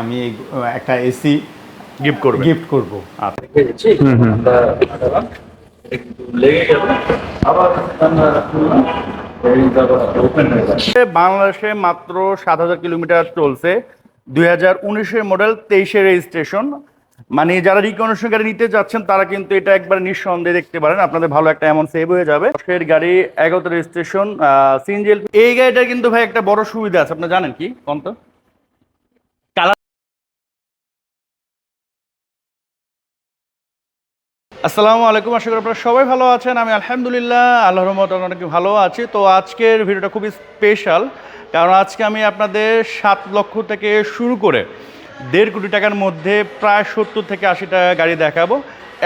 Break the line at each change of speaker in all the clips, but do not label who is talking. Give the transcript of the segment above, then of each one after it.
আমি একটা AC
gift করবে
গিফট করব।
আচ্ছা। বাংলাদেশে মাত্র সাত হাজার কিলোমিটার চলছে। দুই হাজার উনিশের মডেল তেইশের রেজিস্ট্রেশন মানে যারা রিকনেশন গাড়ি নিতে যাচ্ছেন তারা কিন্তু এটা একবার নিঃসন্দেহে দেখতে পারেন। আপনাদের ভালো একটা এমন সেভ হয়ে যাবে। দশের গাড়ি এগারোতে রেজিস্ট্রেশন সিএনজিএল এই গাড়িটার কিন্তু ভাই একটা বড় সুবিধা আছে। আপনারা জানেন কি কোন আসসালামু আলাইকুম, আশা করি আপনারা সবাই ভালো আছেন। আমি আলহামদুলিল্লাহ আল্লাহ রহমত অনেক ভালো আছি। তো আজকের ভিডিওটা খুবই স্পেশাল কারণ আজকে আমি আপনাদের সাত লক্ষ থেকে শুরু করে দেড় কোটি টাকার মধ্যে প্রায় সত্তর থেকে আশি টাকা গাড়ি দেখাবো।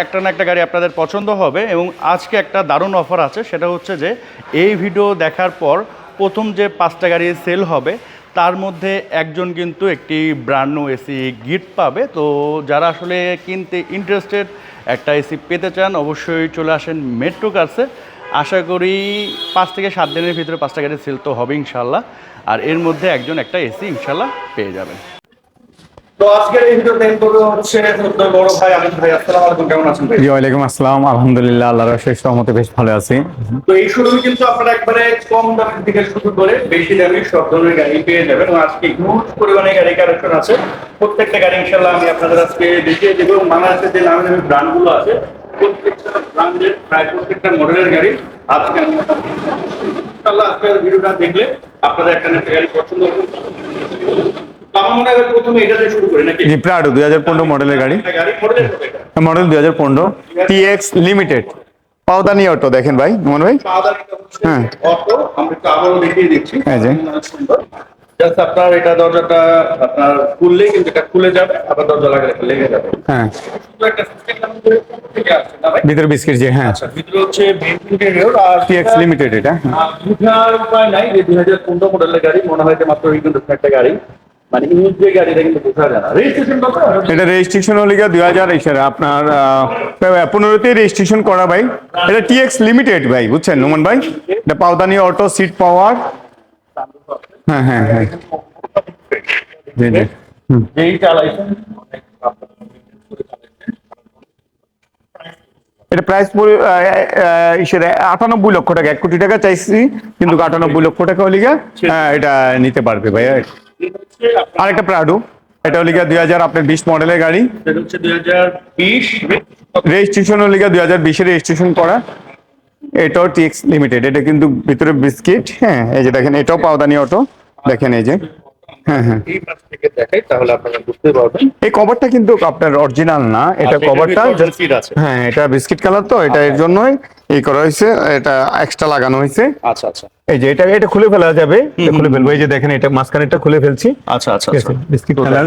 একটা না একটা গাড়ি আপনাদের পছন্দ হবে এবং আজকে একটা দারুণ অফার আছে, সেটা হচ্ছে যে এই ভিডিও দেখার পর প্রথম যে পাঁচটা গাড়ি সেল হবে তার মধ্যে একজন কিন্তু একটি ব্র্যান্ড এসি গিফট পাবে। তো যারা আসলে কিনতে ইন্টারেস্টেড একটা এসি পেতে চান, অবশ্যই চলে আসেন মেট্রো কার্সে আশা করি পাঁচ থেকে সাত দিনের ভিতরে পাঁচটা গাড়ি সেল তো হবে ইনশাল্লাহ আর এর মধ্যে একজন একটা এসি ইনশাল্লাহ পেয়ে যাবেন। তো আজকের এই ভিডিওতে করবে হচ্ছে বড় ভাই আমিন ভাই। আসসালামু আলাইকুম কেমন আছেন ভাই?
জি ওয়ালাইকুম আসসালাম আলহামদুলিল্লাহ আল্লাহর শেষ রহমতে বেশ ভালো আছি।
তো এই শোরুমে কিন্তু আপনারা একবারে কম দামের থেকে শুরু করে বেশি দামে সব ধরনের গাড়ি পেয়ে যাবেন আজকে হিউজ পরিমাণে গাড়ি কালেকশন আছে। প্রত্যেকটা গাড়ি ইনশাল্লাহ আমি আপনাদের আজকে দেখিয়ে দেবো বাংলাদেশের যে নামি দামি ব্র্যান্ডগুলো আছে প্রত্যেকটা ব্র্যান্ডের প্রায় প্রত্যেকটা মডেলের গাড়ি আজকে আমি ইনশাল্লাহ আজকের ভিডিওটা দেখলে আপনাদের একটা গাড়ি পছন্দ হবে।
জি প্রাডো দুই হাজার পনেরো মডেলের গাড়ি? মডেল দুই হাজার পনেরো টিএক্স লিমিটেড পাওদানি অটো দেখেন ভাই মনে ভাই। হ্যাঁ।
অটো আমরা আবারও দেখিয়ে দিচ্ছি।
এই যে।
জাস্ট আপনার এটা দরজাটা আপনার খুললেই কিন্তু এটা খুলে যাবে আবার দরজা লাগালে লেগে যাবে।
হ্যাঁ। ভিতরে বিস্কিট যে হ্যাঁ।
আচ্ছা ভিতরে হচ্ছে ইন্টেরিয়র আর
টিএক্স লিমিটেড এটা।
বুঝার উপায় নাই যে দুই হাজার পনেরো মডেলের গাড়ি। মনে হয় যে মাত্র কিন্তু একটা গাড়ি। মানে ইউজ যে গাড়িটা কিন্তু বোঝা যায় না। রেজিস্ট্রেশন কত?
এটা রেজিস্ট্রেশন হলে গিয়ে দুই হাজার এসের আপনার পনেরোতে রেজিস্ট্রেশন করা ভাই। এটা টিএক্স লিমিটেড ভাই বুঝছেন নোমান ভাই? এটা অটো সিট পাওয়ার হ্যাঁ হ্যাঁ হ্যাঁ। জি জি।
যেই চালাইছেন
এটা প্রাইস আটানব্বই লক্ষ টাকা এক কোটি টাকা চাইছি কিন্তু আটানব্বই লক্ষ টাকা হলে হ্যাঁ, এটা নিতে পারবে ভাইয়া আরেকটা প্রাডো এটা হলে গিয়া দুই হাজার আপনার বিশ মডেলের গাড়ি।
হচ্ছে দুই হাজার বিশ।
রেজিস্ট্রেশন হলে গিয়া দুই হাজার বিশের রেজিস্ট্রেশন করা। এটাও টিএক্স লিমিটেড এটা কিন্তু ভিতরে বিস্কিট হ্যাঁ এই যে দেখেন এটাও পাওদানি অটো দেখেন এই যে। হ্যাঁ হ্যাঁ।
এই পাশ থেকে দেখাই তাহলে আপনারা বুঝতে পারবেন।
এই কভারটা কিন্তু আপনার অরিজিনাল না এটা
আচ্ছা,
কভারটা
আছে।
হ্যাঁ এটা বিস্কিট কালার তো এটা এর জন্যই। এই করা হয়েছে এটা এক্সট্রা লাগানো হয়েছে।
আচ্ছা আচ্ছা।
এই যে এটা এটা খুলে ফেলা যাবে খুলে ফেলব। এই যে দেখেন এটা মাঝখানেটা খুলে ফেলছি।
আচ্ছা আচ্ছা
বিস্কিট কালার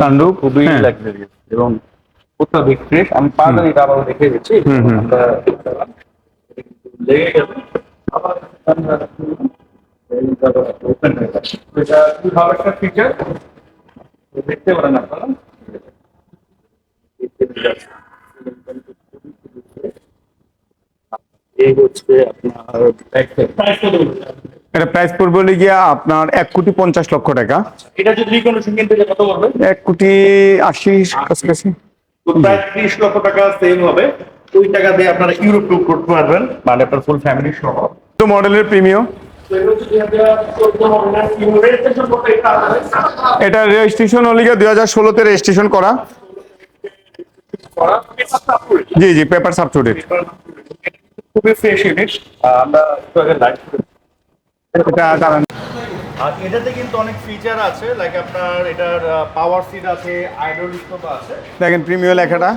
সানরুফ
খুবই
হ্যাঁ।
লাক্সারিয়াস এবং অত্যাধিক ফ্রেশ আমি পাদানি এটা আবার দেখে। আমরা লেগে গেছে আবার আমরা খুললাম, এই তারপর open হয়ে গেছে। এটা কি ভাবে একটা ফিচার দেখতে পারেন আপনারা। এই হচ্ছে আপনার?
এটা প্রাইস পড়বে হলে গিয়া আপনার এক কোটি পঞ্চাশ লক্ষ টাকা।
এটা যদি রিকন্ডিশন কিনতে কত পড়বে?
এক কোটি আশি কাছাকাছি।
প্রায় ত্রিশ লক্ষ টাকা সেল হবে। ওই টাকা দিয়ে আপনারা ইউরোপ করতে পারবেন মানে আপনার ফুল ফ্যামিলি সহ।
তো মডেলের প্রিমিয়াম
এটা
রেজিস্ট্রেশন হলে গিয়া দুই হাজার ষোলোতে রেজিস্ট্রেশন করা। জি জি পেপার সাব টু ডেট
খুবই ফ্রেশ ইউনিট আমরা একটু আগে
এটা কারণ
আর এটাতে কিন্তু অনেক ফিচার আছে লাইক আপনার এটার পাওয়ার সিট আছে আইডল স্টোভ আছে।
দেখেন প্রিমিয়াম লেখাটা।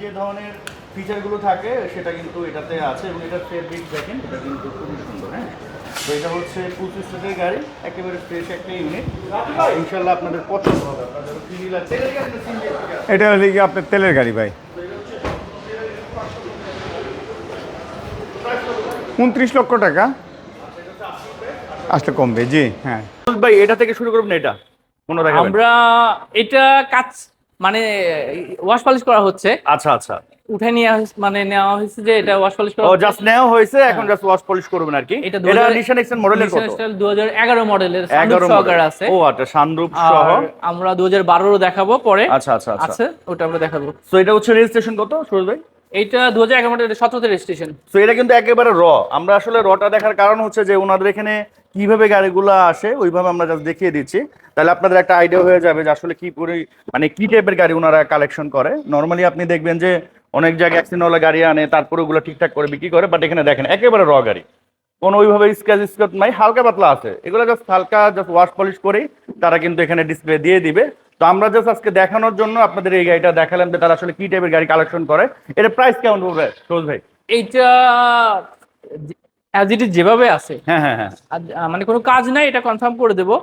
যে ধরনের ফিচারগুলো থাকে সেটা কিন্তু এটাতে আছে এবং এটার ফেব্রিক দেখেন এটা কিন্তু খুবই সুন্দর হ্যাঁ? তো এটা হচ্ছে পঁচিশ সিটের গাড়ি একেবারে ফ্রেশ একটা ইউনিট ইনশাল্লাহ আপনাদের পছন্দ হবে আপনাদের এটা
হলে গিয়ে আপনার তেলের গাড়ি ভাই? উনত্রিশ লক্ষ টাকা। আসলে কমবে জি হ্যাঁ।
ভাই এটা থেকে শুরু করবেন এটা? মনে রাখবেন
আমরা এটা কাজ মানে ওয়াশ পালিশ করা হচ্ছে।
আচ্ছা আচ্ছা।
উঠে নিয়ে মানে নেওয়া হয়েছে যে এটা ওয়াশ পলিশ করা
জাস্ট নেওয়া হয়েছে এখন জাস্ট ওয়াশ পলিশ করবেন আর কি।
এটা
এটা
2000
নিশান এক্সেন মডেলের কত
দু হাজার এগারো মডেলের
11
সহকারে। আছে।
ও আচ্ছা সানরূপ সহ।
আমরা দু হাজার বারো দেখাবো পরে।
আচ্ছা আচ্ছা আচ্ছা।
ওটা আমরা দেখাবো।
সো এটা হচ্ছে রেজিস্ট্রেশন কত সুরজ ভাই?
এইটা দু হাজার এগারো মডেলের সতেরোতে রেজিস্ট্রেশন
সো এটা কিন্তু একেবারে র আমরা আসলে রটা দেখার কারণ হচ্ছে যে ওনাদের এখানে কীভাবে গাড়িগুলো আসে, ওইভাবে আমরা জাস্ট দেখিয়ে দিচ্ছি। তাহলে আপনাদের একটা আইডিয়া হয়ে যাবে যে আসলে কি করে মানে কি টাইপের গাড়ি ওনারা কালেকশন করে। নর্মালি আপনি দেখবেন যে অনেক জায়গায় অ্যাক্সিডেন্টওয়ালা গাড়ি আনে, তারপরে ওগুলো ঠিকঠাক করে বিক্রি করে বাট এখানে দেখেন, একেবারে র গাড়ি। কোনো ওইভাবে স্ক্র্যাচ স্ক্র্যাচ নাই, হালকা পাতলা আছে। এগুলো জাস্ট হালকা জাস্ট ওয়াশ পলিশ করেই তারা কিন্তু এখানে ডিসপ্লে দিয়ে দিবে। তো আমরা জাস্ট আজকে দেখানোর জন্য আপনাদের এই গাড়িটা দেখালাম যে তারা আসলে কি টাইপের গাড়ি কালেকশন করে। এটা প্রাইস কেমন পড়বে সৌজ ভাই?
এইটা অ্যাজ ইট ইজ যেভাবে আছে।
হ্যাঁ হ্যাঁ হ্যাঁ।
মানে কোনো কাজ নাই এটা কনফার্ম করে দেবো।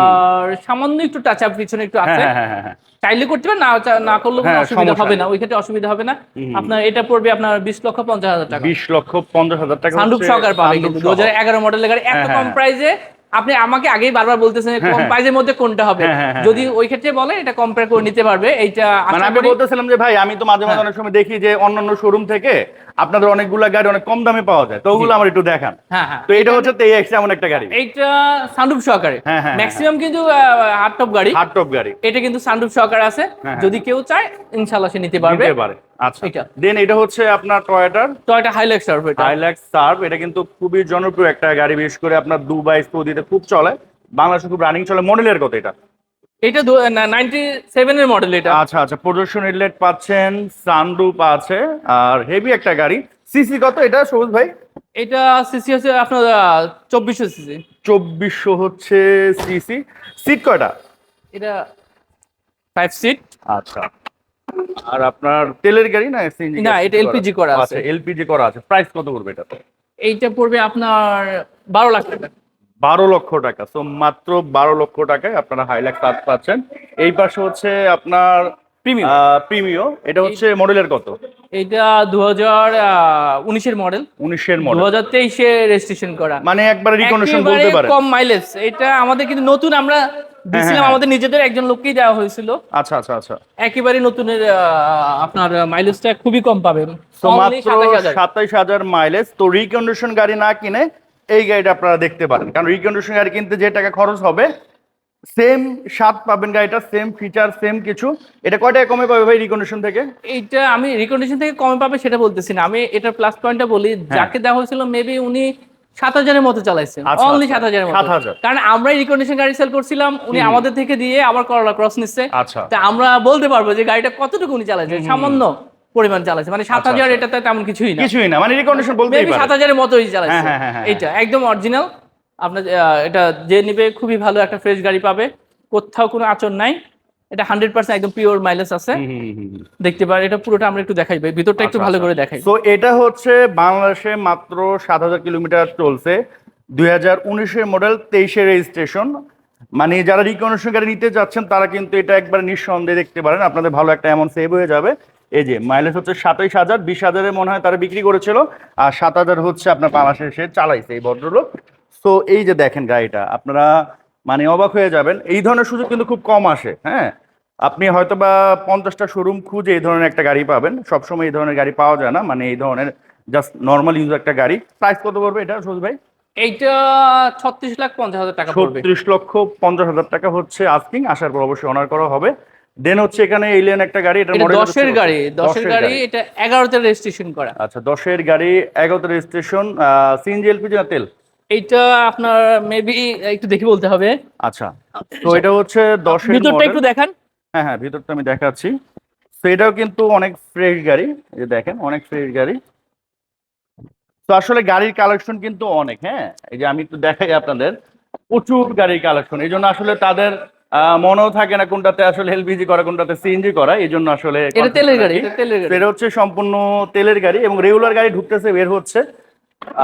আর সামান্য একটু টাচ আপ পিছনে একটু আছে।
হ্যাঁ হ্যাঁ হ্যাঁ
চাইলে করতে পারেন না না করলেও কোনো অসুবিধা হবে না ওই ক্ষেত্রে অসুবিধা হবে না। আপনার এটা পড়বে আপনার বিশ লক্ষ পঞ্চাশ হাজার টাকা।
বিশ লক্ষ পঞ্চাশ হাজার টাকা হচ্ছে
সহকার পাবে। দু হাজার এগারো মডেলের গাড়ি এত কম। প্রাইসে আপনি আমাকে আগেই বারবার বলতেছেন
হ্যাঁ,
কম
প্রাইজের
প্রাইসের মধ্যে কোনটা হবে?
হ্যাঁ, হ্যাঁ, হ্যাঁ,
যদি ওই ক্ষেত্রে বলে এটা কম্পেয়ার করে নিতে পারবে। এইটা
মানে আমি বলতেছিলাম যে ভাই আমি তো মাঝে মাঝে
হ্যাঁ।
অনেক সময় দেখি যে অন্যান্য শোরুম থেকে আপনাদের অনেকগুলা গাড়ি অনেক কম দামে পাওয়া যায়। তো ওগুলো আমার একটু দেখান।
হ্যাঁ হ্যাঁ।
তো এটা হচ্ছে তেই এক্স এমন একটা গাড়ি।
এইটা সানরুফ সহকারে।
হ্যাঁ, হ্যাঁ,
ম্যাক্সিমাম কিন্তু হার্ড টপ গাড়ি।
হার্ড টপ গাড়ি।
এটা কিন্তু সানরুফ সহকারে আছে। যদি কেউ চায় ইনশাআল্লাহ সে নিতে পারবে।
নিতে পারে। আচ্ছা। দেন এটা হচ্ছে আপনার টয়োটার
টয়টা হাইলাক্স সার্ভ এটা।
হাইলাক্স সার্ভ এটা কিন্তু খুবই জনপ্রিয় একটা গাড়ি বিশেষ করে আপনার দুবাই সৌদিতে খুব চলে। বাংলাদেশে খুব রানিং চলে। মডেলের কথা এটা।
এটা নাইনটি সেভেনের মডেল এটা।
আচ্ছা আচ্ছা প্রদর্শন হেডলাইট পাচ্ছেন সানরুপ আছে আর হেভি একটা গাড়ি। সিসি কত এটা সবুজ ভাই?
এটা সিসি হচ্ছে আপনার চব্বিশশো সিসি
চব্বিশশো হচ্ছে সিসি সিট কয়টা?
এটা ফাইভ সিট
আচ্ছা। আর আপনার তেলের গাড়ি না সিএনজি
না, এটা LPG করা আছে।
আচ্ছা এলপিজি করা আছে। প্রাইস কত করবে এটা
এইটা পড়বে আপনার বারো লাখ টাকা।
বারো লক্ষ টাকা। সো মাত্র বারো লক্ষ টাকায় আপনারা হাইলাক্স কাজ পাচ্ছেন। এই পাশে হচ্ছে আপনার
প্রিমিয়াম
প্রিমিও এটা হচ্ছে মডেলের কত?
এইটা দু হাজার উনিশের মডেল
উনিশের
দু হাজার তেইশে রেজিস্ট্রেশন করা।
মানে একবারে রিকন্ডিশন বলতে পারেন।
কম মাইলেজ এটা আমাদের কিন্তু নতুন আমরা দিছিলাম
হ্যাঁ।
আমাদের নিজেদের একজন লোককেই দেওয়া হয়েছিল।
আচ্ছা আচ্ছা আচ্ছা।
একেবারে নতুনের আপনার মাইলেজটা খুবই কম পাবেন।
মাত্র সাতাইশ হাজার মাইলেজ তো রিকন্ডিশন গাড়ি না কিনে এই গাড়িটা আপনারা দেখতে পারেন। কারণ রিকন্ডিশন গাড়ি কিনতে যে টাকা খরচ হবে সেম স্বাদ পাবেন গাড়িটা সেম ফিচার সেম কিছু। এটা কয় টাকা কমে পাবে ভাই রিকন্ডিশন থেকে?
এইটা আমি রিকন্ডিশন থেকে কমে পাবে সেটা বলতেছি না। আমি এটার প্লাস পয়েন্টটা বলি যাকে দেওয়া হয়েছিল মেবি উনি সাত হাজারের মতো চালাইছেন
হ্যাঁ। আচ্ছা,
অনলি
আচ্ছা।
সাত হাজারের মতো।
7,000
কারণ আমরাই রিকন্ডিশন গাড়ি সেল করছিলাম উনি আমাদের থেকে দিয়ে আবার করলা ক্রস নিচ্ছে।
আচ্ছা।
তা আমরা বলতে পারব যে গাড়িটা কতটুকু উনি চালাইছে। সামান্য। পরিমাণ চালাইছে মানে সাত হাজার এটাতে তেমন কিছুই না।
কিছুই না মানে রিকন্ডিশন বলতেই
মেবি সাত হাজারের মতোই চালাইছে
হ্যাঁ, হ্যাঁ, হ্যাঁ।
এইটা একদম অরিজিনাল আপনার এটা যে নিবে খুবই ভালো একটা ফ্রেশ গাড়ি পাবে। কোথাও কোনো আচর নাই। এটা হান্ড্রেড পার্সেন্ট একদম পিওর মাইলেজ আছে। দেখতে পারে এটা পুরোটা আমরা একটু দেখাই ভিতরটা একটু ভালো করে দেখাই।
তো এটা হচ্ছে বাংলাদেশে মাত্র সাত হাজার কিলোমিটার চলছে। দুই হাজার উনিশের মডেল তেইশে রেজিস্ট্রেশন মানে যারা রিকনেশন গাড়ি নিতে যাচ্ছেন তারা কিন্তু এটা একবার নিঃসন্দেহে দেখতে পারেন। আপনাদের ভালো একটা এমন সেভ হয়ে যাবে। এই যে মাইলেজ হচ্ছে সাতাইশ হাজার বিশ হাজারে মনে হয় তারা বিক্রি করেছিল আর সাত হাজার হচ্ছে আপনার বাংলাদেশে এসে চালাইছে এই ভদ্রলোক। তো এই যে দেখেন গাড়িটা আপনারা মানে অবাক হয়ে যাবেন এই ধরনের সুযোগ কিন্তু খুব কম আসে হ্যাঁ? আপনি হয়তো বা পঞ্চাশটা শোরুম খুঁজে এই ধরনের একটা গাড়ি পাবেন সবসময় এই ধরনের গাড়ি পাওয়া যায় না মানে এই ধরনের জাস্ট নর্মাল ইউজ একটা গাড়ি। প্রাইস কত পড়বে এটা সুজ ভাই?
এইটা ছত্রিশ লাখ পঞ্চাশ হাজার টাকা
ছত্রিশ লক্ষ পঞ্চাশ হাজার টাকা হচ্ছে আস্কিং আসার পর অবশ্যই অনার করা হবে। দেন হচ্ছে এখানে এলিয়ান একটা গাড়ি এটা
এটা
হচ্ছে
দশের
কত?
গাড়ি দশের গাড়ি। এটা এগারোতে রেজিস্ট্রেশন করা।
আচ্ছা দশের গাড়ি এগারোতে রেজিস্ট্রেশন সিএনজি এলপিজি না তেল?
এইটা আপনার মেবি একটু দেখে বলতে হবে।
আচ্ছা তো এটা হচ্ছে দশের
ভিতরটা একটু দেখান।
হ্যাঁ হ্যাঁ ভিতরটা আমি দেখাচ্ছি। তো এটাও কিন্তু অনেক ফ্রেশ গাড়ি এই যে দেখেন অনেক ফ্রেশ গাড়ি। তো আসলে গাড়ির কালেকশন কিন্তু অনেক হ্যাঁ? এই যে আমি একটু দেখাই আপনাদের। প্রচুর গাড়ির কালেকশন এই জন্য আসলে তাদের মনেও থাকে না কোনটাতে আসলে এলপিজি করা কোনটাতে সিএনজি করা এই জন্য আসলে
এটা তেলের গাড়ি এটা
এটা হচ্ছে সম্পূর্ণ তেলের গাড়ি এবং রেগুলার গাড়ি ঢুকতেছে বের হচ্ছে।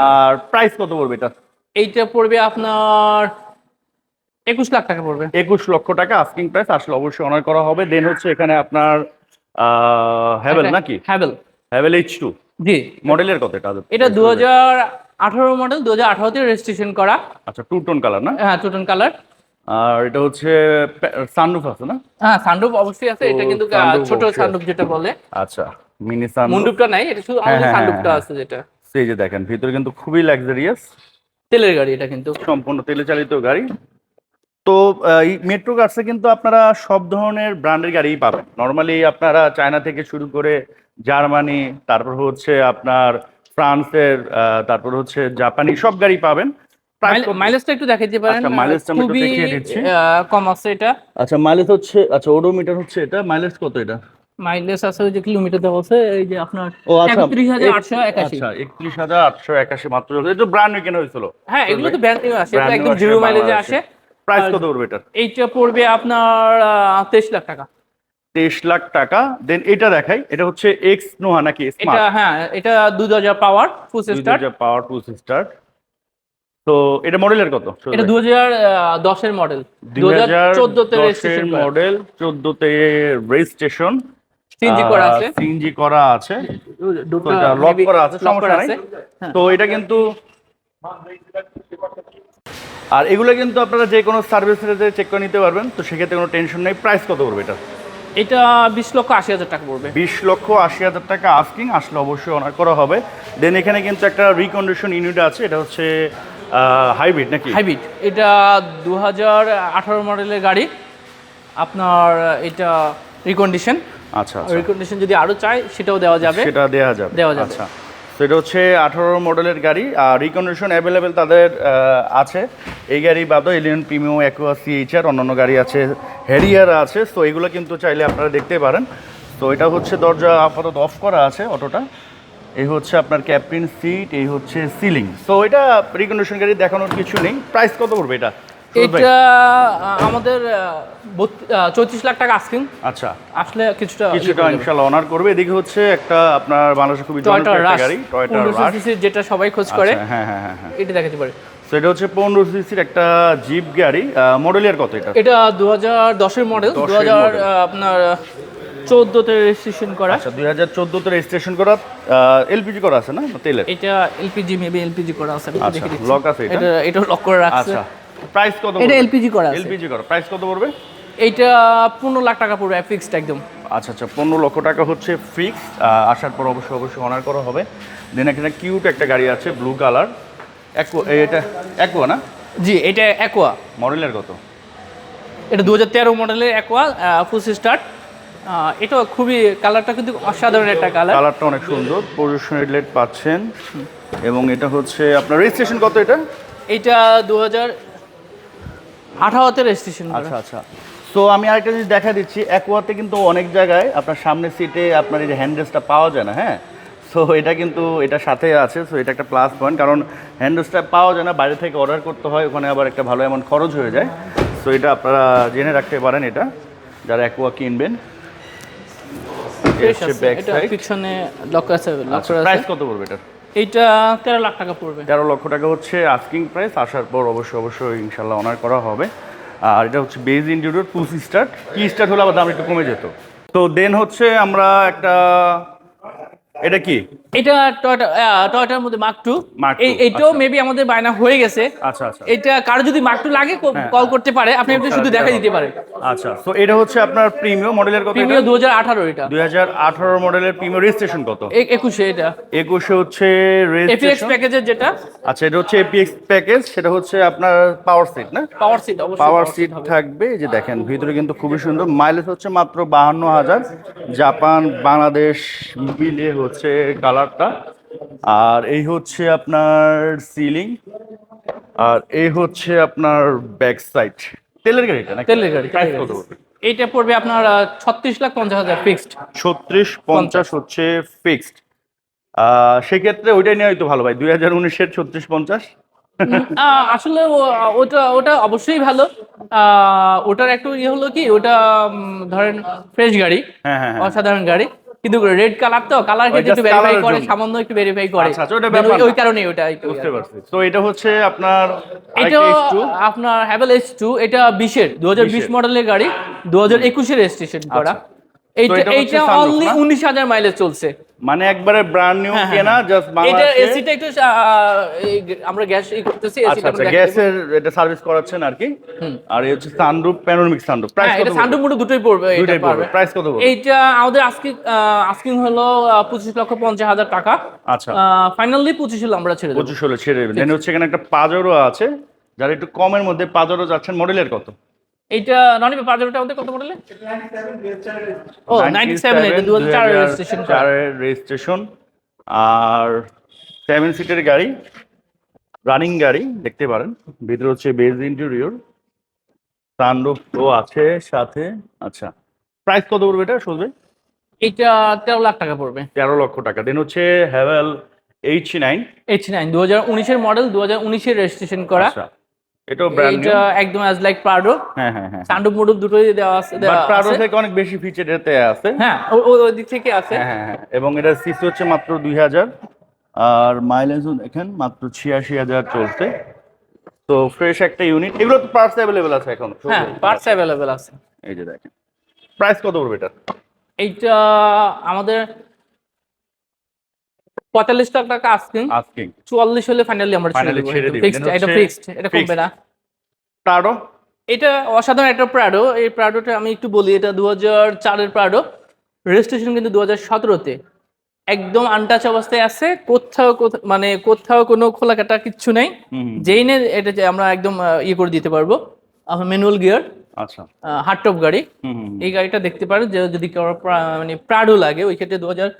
আর প্রাইস কত পড়বে এটা?
এইটা পড়বে আপনার একুশ লাখ টাকা পড়বে।
একুশ লক্ষ টাকা আস্কিং প্রাইস আসলে অবশ্যই অনার করা হবে। দেন হচ্ছে এখানে আপনার হ্যাভেল নাকি?
Haval
Haval H two
G.
মডেলের কত এটা?
এটা দু হাজার আঠারো মডেল দু হাজার আঠারোতে রেজিস্ট্রেশন করা।
আচ্ছা টু টোন কালার না?
হ্যাঁ টুটন কালার
আর এটা হচ্ছে সানরুফ আছে না?
হ্যাঁ সানরুফ অবশ্যই আছে। এটা কিন্তু ছোট সানরুফ যেটা বলে।
আচ্ছা মিনি
মুন্ডুপটা নাই এটা শুধু
হ্যাঁ,
আমাদের
হ্যাঁ,
সানরুফটা
হ্যাঁ,
আছে যেটা।
এই যে দেখেন ভিতরে কিন্তু খুবই লাক্সারিয়াস
তেলের গাড়ি এটা কিন্তু।
সম্পূর্ণ তেলে চালিত গাড়ি। তো এই মেট্রো কার্সে কিন্তু আপনারা সব ধরনের ব্র্যান্ডের গাড়িই পাবেন। নর্মালি আপনারা চায়না থেকে শুরু করে জার্মানি তারপর হচ্ছে আপনার ফ্রান্সের তারপর হচ্ছে জাপানি সব গাড়ি পাবেন?
মাইলেজটা একটু দেখাইতে পারেন
আচ্ছা, mileage টা আমি দেখিয়ে দিচ্ছি।
কম আছে এটা।
আচ্ছা মাইলেজ হচ্ছে আচ্ছা ওডোমিটার হচ্ছে এটা মাইলেজ কত এটা?
মাইলেজ আছে ওই যে কিলোমিটার দেওয়া আছে এই যে আপনার
ও আচ্ছা
একত্রিশ হাজার আটশো একাশি।
আচ্ছা একত্রিশ হাজার আটশো একাশি মাত্র এটা ব্র্যান্ড নিউ কেনা হয়েছিল।
হ্যাঁ এগুলো তো ব্র্যান্ড নিউ আসে এটা একদম জিরো মাইলেজে। আসে।
প্রাইস কত পড়বে এটা
এইটা পড়বে আপনার তেইশ লাখ টাকা।
তেইশ লাখ টাকা। দেন এটা দেখাই এটা হচ্ছে এক্স নোহা নাকি
এটা হ্যাঁ এটা দুই হাজার power full start
power to start তো এটা মডেলের কত?
এটা দু হাজার দশের মডেল দু হাজার চোদ্দতে রেজিস্ট্রেশন
মডেল চোদ্দতে রেজিস্ট্রেশন
সিএনজি করা আছে।
সিএনজি করা আছে। লক করা আছে সমস্যা নাই।
হ্যাঁ।
তো এটা কিন্তু আর এগুলো কিন্তু আপনারা যে কোনো সার্ভিস চেক করে নিতে পারবেন। তো সেক্ষেত্রে কোনো টেনশন নেই। প্রাইস কত পড়বে এটা?
এটা বিশ লক্ষ আশি হাজার টাকা পড়বে।
বিশ লক্ষ আশি হাজার টাকা আস্কিং আসলে অবশ্যই অনার করা হবে। দেন এখানে কিন্তু একটা রিকন্ডিশন ইউনিট আছে। এটা হচ্ছে হাইব্রিড নাকি?
হাইব্রিড এটা দু হাজার আঠারো মডেলের গাড়ি। আপনার এটা রিকন্ডিশন
আচ্ছা আচ্ছা।
রিকন্ডিশন যদি আরও চাই সেটাও দেওয়া যাবে।
সেটা দেওয়া যাবে।
দেওয়া যাবে।
আচ্ছা। তো এটা হচ্ছে আঠারো মডেলের গাড়ি। আর রিকন্ডিশন অ্যাভেলেবেল তাদের আছে। এই গাড়ি বাদও এলিয়ন প্রিমিয়াম অ্যাকোয়া সিএইচআর অন্যান্য গাড়ি আছে। হ্যারিয়ার আছে। তো এগুলো কিন্তু চাইলে আপনারা দেখতে পারেন। তো এটা হচ্ছে দরজা আপাতত অফ করা আছে অটোটা। এই হচ্ছে আপনার ক্যাপ্টেন সিট এই হচ্ছে সিলিং। সো এটা রিকন্ডিশন গাড়ি দেখানোর কিছু নেই। প্রাইস কত পড়বে এটা?
এটা আমাদের চৌত্রিশ লাখ টাকা আস্কিং
আচ্ছা।
আসলে কিছুটা
কিছুটা ইয়ে ইনশাল্লাহ অনার করবে। এদিকে হচ্ছে একটা আপনার বাংলাদেশে খুবই জনপ্রিয় গাড়ি টয়োটা
যেটা সবাই খোঁজ করে।
আচ্ছা, হ্যাঁ, হ্যাঁ হ্যাঁ হ্যাঁ
এটা দেখাতে পারে।
তো এটা হচ্ছে পনেরো সিসির একটা জিপ গাড়ি। মডেল ইয়ার কত এটা?
এটা দু হাজার দশের মডেল দু হাজার আপনার 14 তে রেজিস্ট্রেশন করা।
আচ্ছা 2014 তে রেজিস্ট্রেশন করা এলপিজি করা আছে না তেলের?
এটা এলপিজি মেবি এলপিজি করা আছে
আচ্ছা লক আছে এটা?
এটা লক করে রাখছে।
আচ্ছা প্রাইস কত
এটা এলপিজি করা আছে।
এলপিজি করা প্রাইস কত পড়বে?
এইটা পনেরো লাখ টাকা পড়বে ফিক্সড একদম।
আচ্ছা আচ্ছা পনেরো লক্ষ টাকা হচ্ছে ফিক্স আসার পর অবশ্যই অবশ্যই অনার করা হবে। দেন এখানে কিউট একটা গাড়ি আছে ব্লু কালার এটা অ্যাকোয়া না?
জি এটা অ্যাকোয়া
মডেলের কত?
এটা দু হাজার তেরো মডেলের অ্যাকোয়া ফুল স্টার্ট এটা খুবই কালারটা কিন্তু অসাধারণ একটা কালার
কালারটা অনেক সুন্দর প্রজেকশন হেডলাইট পাচ্ছেন। এবং এটা হচ্ছে আপনার রেজিস্ট্রেশন কত এটা?
এটা দু হাজার আঠারোতে রেজিস্ট্রেশন
আচ্ছা আচ্ছা। তো আমি আরেকটা জিনিস দেখা দিচ্ছি অ্যাকোয়াতে কিন্তু অনেক জায়গায় আপনার সামনের সিটে আপনার এই যে হ্যান্ডেলসটা পাওয়া যায় না হ্যাঁ? সো এটা কিন্তু এটা সাথে আছে সো এটা একটা প্লাস পয়েন্ট কারণ হ্যান্ডেলসটা পাওয়া যায় না বাইরে থেকে অর্ডার করতে হয় ওখানে আবার একটা ভালো এমন খরচ হয়ে যায়। সো এটা আপনারা জেনে রাখতে পারেন এটা যারা অ্যাকোয়া কিনবেন। ব্যাক
এটা পিছনে লক আছে লক করা
প্রাইস কত পড়বে এটা
এইটা তেরো লাখ টাকা পড়বে।
তেরো লক্ষ টাকা হচ্ছে আস্কিং প্রাইস আসার পর অবশ্যই অবশ্যই ইনশাল্লাহ অনার করা হবে। আর এটা হচ্ছে বেজ ইন্ডিউডোর টু সি স্টার্ট কি স্টার্ট হলে আবার দাম একটু কমে যেত। তো দেন হচ্ছে আমরা একটা এটা কি?
এটা টয়টা টয়টার মধ্যে মার্ক টু এইটাও। মেবি আমাদের বায়না হয়ে গেছে।
আচ্ছা আচ্ছা।
এটা কারও যদি মার্ক টু লাগে
হ্যাঁ।
কল করতে পারে। আপনি শুধু দেখা দিতে পারেন।
আচ্ছা তো এটা হচ্ছে আপনার মডেলের কত
এটা?
দুই হাজার আঠারো মডেলের প্রিমিয়াম রেজিস্ট্রেশন কত?
এ- একুশে এটা।
একুশে হচ্ছে
এপিএক্স
রেজিস্ট্রেশন
প্যাকেজের যেটা।
আচ্ছা এটা হচ্ছে এপিএক্স প্যাকেজ সেটা হচ্ছে আপনার পাওয়ার সিট না?
পাওয়ার সিট অবশ্যই
পাওয়ার সিট থাকবে। এই যে দেখেন ভিতরে কিন্তু খুবই সুন্দর। মাইলেজ হচ্ছে মাত্র বাহান্ন হাজার। জাপান বাংলাদেশ মিলে হচ্ছে কালারটা। আর এই হচ্ছে আপনার সিলিং আর এই হচ্ছে আপনার ব্যাক সাইড তেলের গাড়িটা না
তেলের গাড়ি। এইটা পড়বে আপনার ছত্রিশ লাখ পঞ্চাশ হাজার ফিক্সড
ছত্রিশ পঞ্চাশ হচ্ছে ফিক্সড সেক্ষেত্রে ওইটাই নেওয়াই তো ভালো ভাই দুই হাজার উনিশের ছত্রিশ পঞ্চাশ।
আসলে ওটা ওটা অবশ্যই ভালো। ওটার একটু ইয়ে হলো কি ওটা ধরেন ফ্রেশ গাড়ি
হ্যাঁ হ্যাঁ হ্যাঁ।
অসাধারণ গাড়ি। কিন্তু রেড কালার তো কালার
কিন্তু
একটু ভেরিফাই করে। সামান্য একটু ভেরিফাই করে।
আচ্ছা, তো ওটা ব্যাপার
ওই- কারণে ওটা
বুঝতে পারছি। তো এটা হচ্ছে আপনার
এটা
H2
আপনার হ্যাভেল এস টু এটা বিশের দু হাজার বিশ মডেলের গাড়ি 2021 এর রেজিস্ট্রেশন করা।
আচ্ছা।
এইটা এইটা অনলি
না?
উনিশ হাজার মাইলেজ চলছে।
মানে একবারে ব্র্যান্ড নিউ
হ্যাঁ, হ্যাঁ,
কেনা
হ্যাঁ।
জাস্ট
এটা এসিটা একটু আমরা গ্যাস ই করতেছি
আচ্ছা
এসিটা
আচ্ছা গ্যাসের এটা সার্ভিস করাচ্ছেন আর কি। আর এই হচ্ছে সানরুফ প্যানোরামিক সানরুফ প্রাইস
হ্যাঁ
কত
এটা সানরুফ মোটর দুটোই পড়বে এটা
পড়বে। প্রাইস কত পড়বে?
এইটা আমাদের আজকে আস্কিং হলো পঁচিশ লক্ষ পঞ্চাশ হাজার টাকা।
আচ্ছা।
ফাইনালি পঁচিশ হলো আমরা ছেড়ে দেবো।
পঁচিশ হলে ছেড়ে দেবেন। দেন হচ্ছে এখানে একটা পাজরো আছে। যারা একটু কমের মধ্যে পাজরো যাচ্ছেন মডেলের কত?
এইটা ননি পাঁচশোটা আমাদের কত মডেলে ও নাইনটি সেভেন এটা দু হাজার চার রেজিস্ট্রেশন
চারের রেজিস্ট্রেশন আর সেভেন সিটের গাড়ি রানিং গাড়ি দেখতে পারেন। ভিতরে হচ্ছে বেজ ইন্টেরিয়র সানরুফ তো আছে সাথে আচ্ছা। প্রাইস কত পড়বে এটা শুনবে
এইটা তেরো লাখ টাকা পড়বে।
তেরো লক্ষ টাকা। দেন হচ্ছে Haval H nine
H nine দু হাজার উনিশের মডেল দু হাজার উনিশের রেজিস্ট্রেশন করা।
আচ্ছা। এটাও ব্র্যান্ড
এইটা একদম অ্যাজ লাইক প্রাডো
হ্যাঁ হ্যাঁ হ্যাঁ
সানরুফ মোটর দুটোই দেওয়া আছে
বাট প্রাডো থেকে অনেক বেশি ফিচার এতে আছে।
হ্যাঁ ওই দিক থেকে আছে।
হ্যাঁ হ্যাঁ হ্যাঁ। এবং এটা সিসি হচ্ছে মাত্র দুই হাজার। আর মাইলেজও দেখেন মাত্র ছিয়াশি হাজার চলছে। তো ফ্রেশ একটা ইউনিট এগুলো তো পার্টস অ্যাভেলেবেল আছে এখন
হ্যাঁ পার্টস অ্যাভেলেবেল আছে।
এই যে দেখেন। প্রাইস কত পড়বে এটা?
এইটা আমাদের পঁয়তাল্লিশ লাখ টাকা আস্কিং
আস্কিং
চুয়াল্লিশ হলে ফাইনালি আমরা ছেড়ে
দিবেন।
ফিক্সড
এটা
ফিক্সড এটা কমবে না।
টারো
এটা অসাধারণ একটা প্রাডো এই প্রাডোটা আমি একটু বলি এটা প্রাডো রেজিস্ট্রেশন কিন্তু একদম আনটাচ অবস্থায় আছে কোথাও মানে কোথাও কোনো খোলা কাটা কিচ্ছু নেই। যেই নে এটা যে আমরা একদম ইয়ে করে দিতে পারব। ম্যানুয়াল গিয়ার
আচ্ছা।
হার্ড টপ গাড়ি। এই গাড়িটা দেখতে পারেন যে যদি মানে প্রাডো লাগে ওই ক্ষেত্রে দু হাজার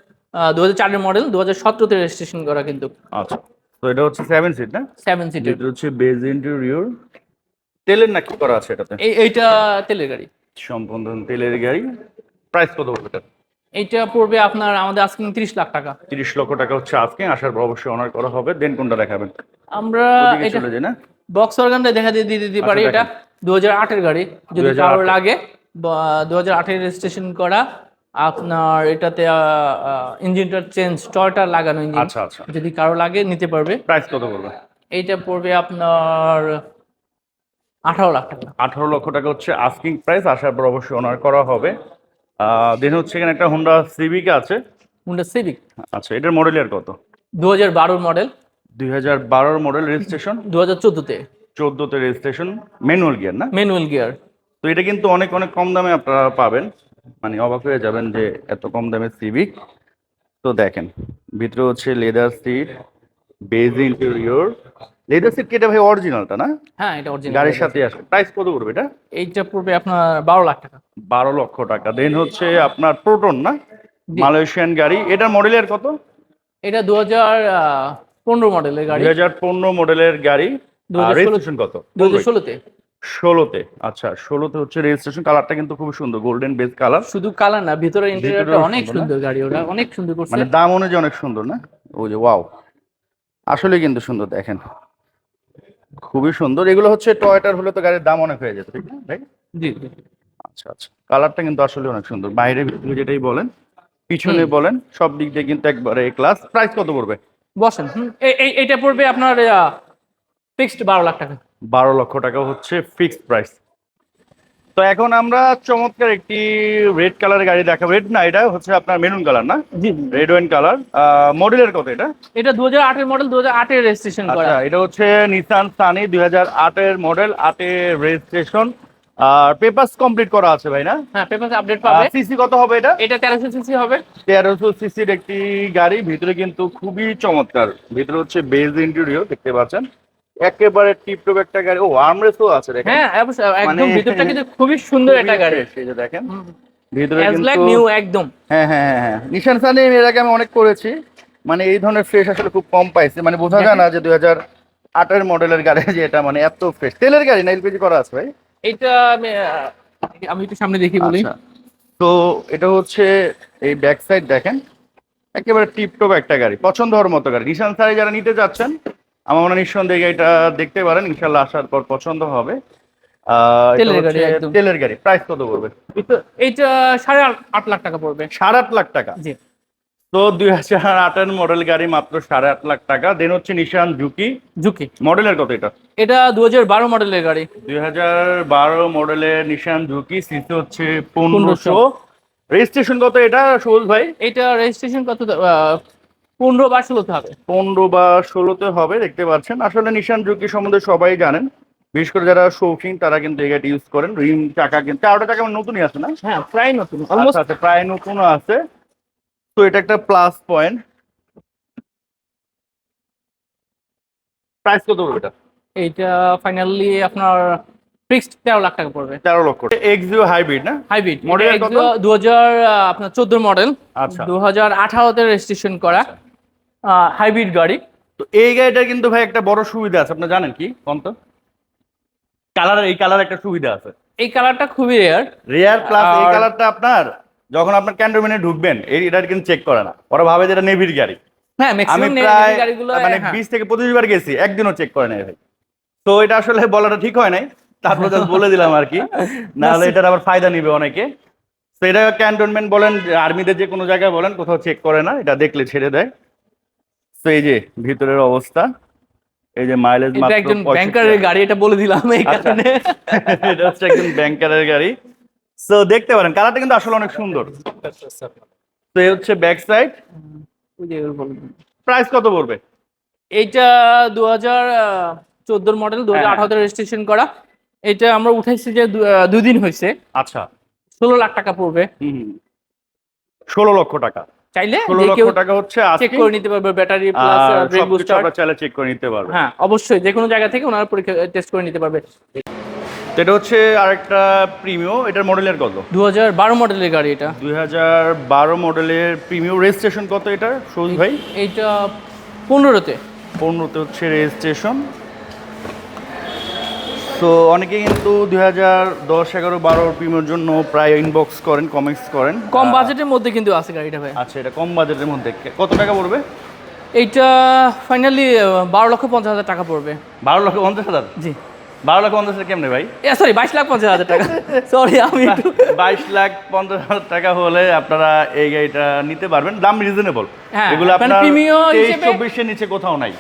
দু হাজার মডেল দু হাজার সতেরোতে রেজিস্ট্রেশন করা কিন্তু।
আচ্ছা। তো এটা হচ্ছে সেভেন সিট না?
সেভেন সিটের
এটা হচ্ছে বেজ ইন্টেরিয়র তেলের না কি করা আছে এটাতে?
এইটা তেলের গাড়ি।
সম্পূর্ণ তেলের গাড়ি। প্রাইস কত পড়বে এটা?
এইটা পড়বে আপনার আমাদের আস্কিং তিরিশ লাখ টাকা।
তিরিশ লক্ষ টাকা হচ্ছে আজকে আসার পর অবশ্যই অনার করা হবে। দেন কোনটা দেখাবেন?
আমরা এটা
চলে যাই না?
বক্স অর্গানটা দেখা দিয়ে দিতে পারি
আচ্ছা,
এটা। দু হাজার আটের গাড়ি যদি কারোর লাগে দু হাজার আটের রেজিস্ট্রেশন করা। আপনার এটাতে ইঞ্জিনটার চেঞ্জ টয়টার লাগানো ইঞ্জিন
আচ্ছা আচ্ছা।
যদি কারও লাগে নিতে পারবে।
প্রাইস কত পড়বে?
এইটা পড়বে আপনার আঠারো লাখ টাকা।
আঠারো লক্ষ টাকা হচ্ছে আস্কিং প্রাইস আসার পর অবশ্যই অনার করা হবে। দেন হচ্ছে এখানে একটা হোন্ডা সিভিক আছে।
হুন্ডা সিভিক
আচ্ছা এটার মডেলের কত?
দু হাজার বারোর মডেল
দুই হাজার বারোর মডেল রেজিস্ট্রেশন
দু হাজার চোদ্দোতে।
চোদ্দোতে রেজিস্ট্রেশন ম্যানুয়াল গিয়ার না?
ম্যানুয়াল গিয়ার
তো এটা কিন্তু অনেক অনেক কম দামে আপনারা পাবেন। মানে অবাক হয়ে যাবেন যে এত কম দামে সিভিক তো দেখেন ভিতরে হচ্ছে leather seat beige interior leather seat কি এটা ভাই অরিজিনালটা না?
হ্যাঁ এটা অরিজিনাল
গাড়ির সাথে আসে। প্রাইস কত করবে এটা?
এইটা পড়বে আপনার বারো লাখ টাকা।
বারো লক্ষ টাকা। দেন হচ্ছে আপনার প্রোটন না? মালয়েশিয়ান গাড়ি। এটার মডেলের কত?
এটা দু হাজার পনেরো মডেলের গাড়ি।
দুই হাজার পনেরো মডেলের গাড়ি।
2016
রেজিস্ট্রেশন কত?
দু হাজার ষোলোতে।
ষোলোতে আচ্ছা ষোলোতে হচ্ছে রেজিস্ট্রেশন কালারটা কিন্তু খুব সুন্দর গোল্ডেন বেস কালার
শুধু কালার না ভিতরে ইন্টেরিয়রটা অনেক
সুন্দর
গাড়ি ওটা অনেক সুন্দর করছে।
মানে দাম অনুযায়ী অনেক সুন্দর না? ওই যে ওয়াও আসলে কিন্তু সুন্দর দেখেন। খুবই সুন্দর। এগুলো হচ্ছে টয়টার হলে তো গাড়ির দাম অনেক হয়ে যেত ঠিক না ভাই?
জি
আচ্ছা আচ্ছা। কালারটা কিন্তু আসলে অনেক সুন্দর। বাইরে ভিতরে যেটাই বলেন পিছনে বলেন সব দিক দিয়ে কিন্তু একবারে ক্লাস প্রাইস কত পড়বে?
বসেন এইটা পড়বে আপনার ফিক্সড বারো লাখ টাকা।
বারো লক্ষ টাকা হচ্ছে ফিক্সড প্রাইস তো এখন আমরা চমৎকার একটি রেড কালারের গাড়ি দেখাবো। রেড না এটা হচ্ছে আপনার মেরুন কালার না?
জি
রেড ওয়েন কালার মডেলের কত এটা?
এটা দু হাজার মডেল দু হাজার আটের রেজিস্ট্রেশন করা।
এটা হচ্ছে নিসান সানি দুই হাজার আটের মডেল আটের রেজিস্ট্রেশন আর পেপারস কমপ্লিট করা আছে ভাই না?
হ্যাঁ পেপার আপডেট পাবে।
সিসি কত হবে এটা?
এটা তেরোশো সিসি হবে।
তেরোশো সিসির একটি গাড়ি ভিতরে কিন্তু খুবই চমৎকার। ভিতরে হচ্ছে বেজ ইন্টেরিয়র দেখতে পাচ্ছেন। একেবারে টিপটপ একটা গাড়ি। ও আর্মরেসও আছে দেখেন।
হ্যাঁ অবশ্যই, একদম
মানে-
ভিতরটা কিন্তু খুবই সুন্দর একটা গাড়ি।
এই যে দেখেন। ভিতরে কিন্তু
নিউ একদম।
হ্যাঁ হ্যাঁ হ্যাঁ হ্যাঁ। নিশান সানি এর আগে আমি অনেক করেছি। মানে এই ধরনের ফ্রেশ আসলে খুব কম পাইছি। মানে বোঝা যায় না যে দুই হাজার আটের মডেলের গাড়ি যে এটা মানে এত ফ্রেশ তেলের গাড়ি না এলপিজি করা আছে ভাই?
এটা আমি আমি একটু সামনে দেখি বলি।
আচ্ছা। তো এটা হচ্ছে এই ব্যাক সাইড দেখেন। একেবারে টিপটপ একটা গাড়ি। পছন্দ হওয়ার মতো গাড়ি। নিশান সারি যারা নিতে যাচ্ছেন আমার মনে হয় নিঃসন্দেহে এটা দেখতে পারেন ইনশাল্লাহ আসার পর পছন্দ হবে।
তেলের গাড়ি
প্রাইস কত করবে
এইটা সাড়ে আট- লাখ টাকা পড়বে।
সাড়ে আট লাখ টাকা?
জি।
তো দুই হাজার আটের মডেল গাড়ি মাত্র সাড়ে আট লাখ টাকা। দেন হচ্ছে নিশান জুকি
ঝুঁকি।
মডেলের কত এটা?
এটা দু হাজার বারো মডেলের গাড়ি।
দুই হাজার বারো মডেলের নিশান জুকি সিসি হচ্ছে পনেরোশো। রেজিস্ট্রেশন কত এটা সবুজ ভাই?
এটা রেজিস্ট্রেশন কত পনেরো বা ষোলোতে হবে।
পনেরো বা ষোলোতে হবে দেখতে পাচ্ছেন। আসলে নিশান ঝুঁকি সম্বন্ধে সবাই জানেন। বিশেষ করে যারা শৌখিন তারা কিন্তু এই ইউজ করেন। রিম চাকা কিন্তু চারটা চাকা আমার নতুনই আছে না?
হ্যাঁ প্রায় নতুন।
আচ্ছা
অলমোস্ট
আচ্ছা প্রায় নতুন আছে। তো এটা একটা প্লাস পয়েন্ট প্রাইস কত পড়বে এটা?
এইটা ফাইনালি আপনার ফিক্সড তেরো লাখ টাকা পড়বে।
তেরো লক্ষ এক্সিও হাইব্রিড না?
হাইব্রিড মডেল
কত?
দু হাজার আপনার চোদ্দ মডেল
আচ্ছা।
দু হাজার আঠারোতে রেজিস্ট্রেশন করা। হাইব্রিড গাড়ি।
তো এই গাড়িটার কিন্তু ভাই একটা বড় সুবিধা আছে আপনি জানেন কি কোন তো কালার এই কালার একটা সুবিধা আছে।
এই কালারটা খুবই রেয়ার
রেয়ার প্লাস এই কালারটা আপনার যখন আপনার ক্যান্টনমেন্টে ঢুকবেন এই এটা কিন্তু চেক করে না। ওরা ভাবে যে এটা নেভির গাড়ি।
হ্যাঁ
আমি
ম্যাক্সিমাম
প্রায়
গাড়িগুলো
মানে
হ্যাঁ।
বিশ থেকে পঁচিশ বার গেছি একদিনও চেক করে নাই ভাই। তো এটা আসলে বলাটা ঠিক হয় নাই তারপর just বলে দিলাম আর কি। নাহলে এটার আবার ফায়দা নিবে অনেকে। তো এটা ক্যান্টনমেন্ট বলেন আর্মিতে যে কোনো জায়গায় বলেন কোথাও চেক করে না এটা দেখলে ছেড়ে দেয়। তো এই যে ভিতরের অবস্থা এই যে মাইলেজ মাত্র
একজন
65
ব্যাংকারের গাড়ি এটা বলে দিলাম এই
আচ্ছা।
কারণে।
এটা হচ্ছে একজন ব্যাংকারের গাড়ি। তো দেখতে পারেন কালারটা কিন্তু আসলে অনেক সুন্দর। তো এই হচ্ছে ব্যাক সাইড। প্রাইস কত পড়বে?
এইটা দু হাজার চোদ্দোর মডেল দু হাজার। আঠারোতে রেজিস্ট্রেশন করা। এটা আমরা উঠাইছি যে দু- আহ, দুই দিন হয়েছে
আচ্ছা।
ষোলো লাখ টাকা পড়বে।
ষোলো লক্ষ টাকা।
চাইলে যে কেউ
টাকা হচ্ছে
চেক করে নিতে পারবে ব্যাটারি প্লাস ব্রেক বুস্টার
আমরা চাইলে চেক করে নিতে পারবে
হ্যাঁ অবশ্যই যে কোনো জায়গা থেকে ওনারা পরীক্ষা টেস্ট করে নিতে পারবে।
তো এটা হচ্ছে আরেকটা প্রিমিও এটার মডেলের কত?
দু হাজার বারো মডেলের গাড়ি এটা।
দুই হাজার বারো মডেলের প্রিমিও রেজিস্ট্রেশন কত এটা সবুজ ভাই?
এইটা পনেরোতে।
পনেরোতে হচ্ছে রেজিস্ট্রেশন তো অনেকে কিন্তু দুই হাজার দশ এগারো বারোর প্রিমিওর জন্য প্রায় ইনবক্স করেন কমেন্টস করেন।
কম বাজেটের মধ্যে কিন্তু আছে গাড়িটা ভাই।
আচ্ছা এটা কম বাজেটের মধ্যে। কত টাকা পড়বে?
এইটা ফাইনালি বারো লক্ষ পঞ্চাশ হাজার টাকা পড়বে।
বারো লক্ষ পঞ্চাশ হাজার?
জি।
বারো লক্ষ পঞ্চাশ হাজার কেমনে ভাই?
সরি বাইশ লাখ পঞ্চাশ হাজার টাকা। সরি আমি
বাইশ লাখ পঞ্চাশ হাজার টাকা হলে আপনারা এই গাড়িটা নিতে পারবেন। দাম রিজনেবল
হ্যাঁ,
এগুলো
মানে
আপনার চব্বিশের নিচে কোথাও নাই।